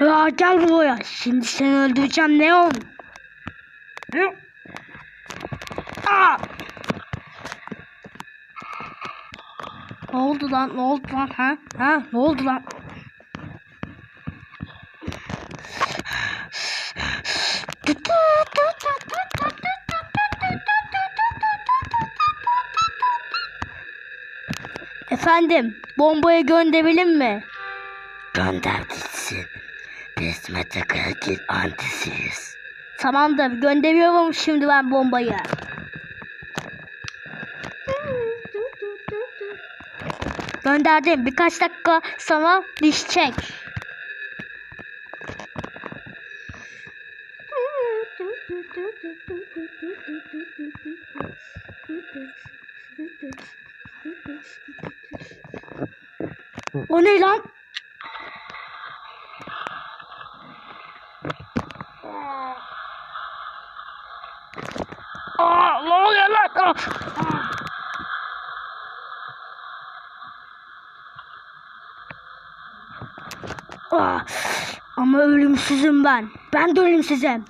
Ya gel buraya. Şimdi seni öldüreceğim Neon. Aa! Ne oldu lan? Ne oldu lan? Ha? Ha? Ne oldu lan? Efendim, bombayı gönderelim mi? Gönder gitsin. Biz Metakakil antisiyiz. Tamamdır, gönderiyorum şimdi ben bombayı. Gönderdim. Birkaç dakika sana düşecek. O ne lan? Aa, ne oluyor lan? Aa, ama ölümsüzüm ben. Ben de ölümsüzüm.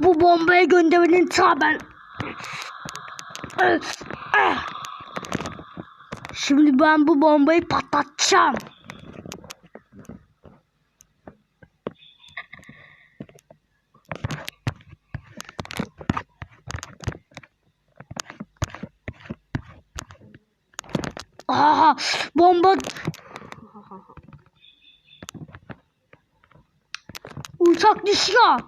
Bu bombaya gönderenin ta ben. Şimdi ben bu bombayı patlatacağım. Aha bomba Uçak düşüyor.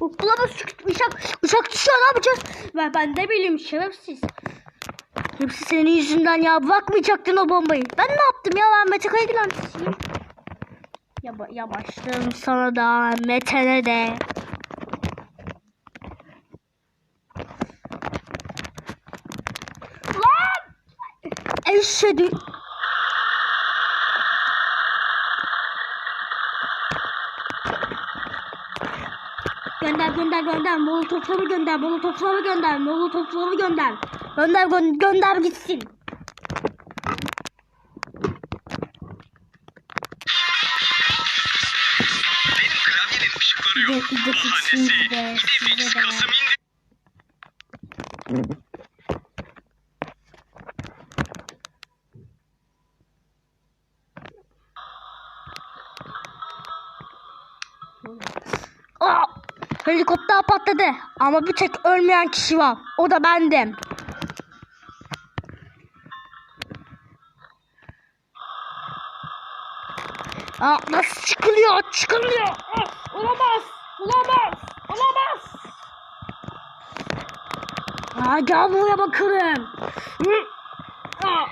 Ulan uçak, uçak düşüyor ne yapacağız? Ben, ben de bileyim şerefsiz. Hepsi senin yüzünden ya bırakmayacaktın o bombayı. Ben ne yaptım ya ben Mete Kaygılan'sıyım. Ya, ya başlarım sana da Mete'ne de. Lan! Eşhedü. Gönder gönder gönder. Molotofları gönder. Molotofları gönder. Molotofları gönder. Gönder gö gönder gitsin. Benim klavyenin ışıkları yok. De. Kasım indi. Aa, helikopter patladı. Ama bir tek ölmeyen kişi var. O da bendim. Aa, nasıl çıkılıyor? Çıkılıyor. Aa, olamaz. Olamaz. Olamaz. Aa, gel buraya bakalım. Aa.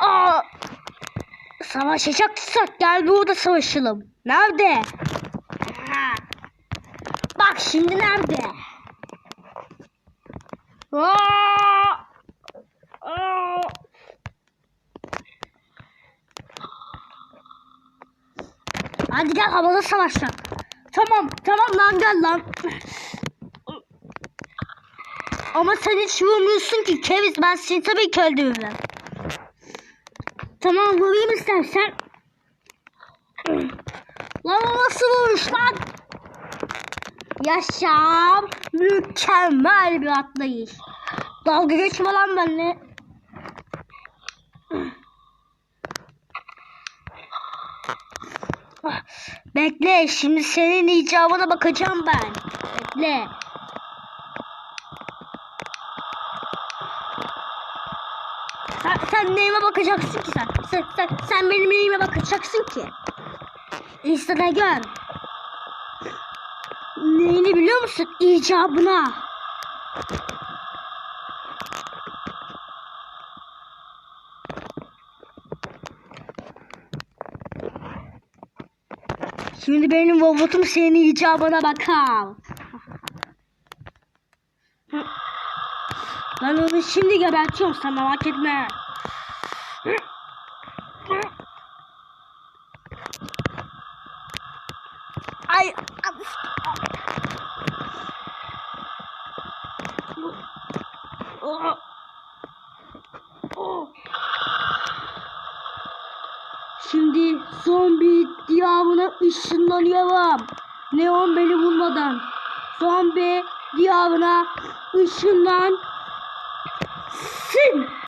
Aa. Savaşacaksak gel burada savaşalım. Nerede? Bak şimdi nerede? Aa! Aa! Hadi gel havada savaşacak. Tamam tamam lan gel lan. Ama sen hiç vurmuyorsun ki Keviz ben seni tabii ki öldürürüm. Tamam vurayım istersen. Lan nasıl vurmuş lan? Yaşam mükemmel bir atlayış. Dalga geçme lan benimle. Bekle şimdi senin icabına bakacağım ben. Bekle. Sen, sen neyime bakacaksın ki sen? Sen, sen, sen benim neyime bakacaksın ki? Gör. Neyini biliyor musun? İcabına. Şimdi benim robotum senin icabına bakar. Ben onu şimdi gebertiyorum sen merak etme. Ay. Şimdi zombi diyarına ışınlanıyorum. Neon beni bulmadan. Zombi diyarına ışınlan. じ。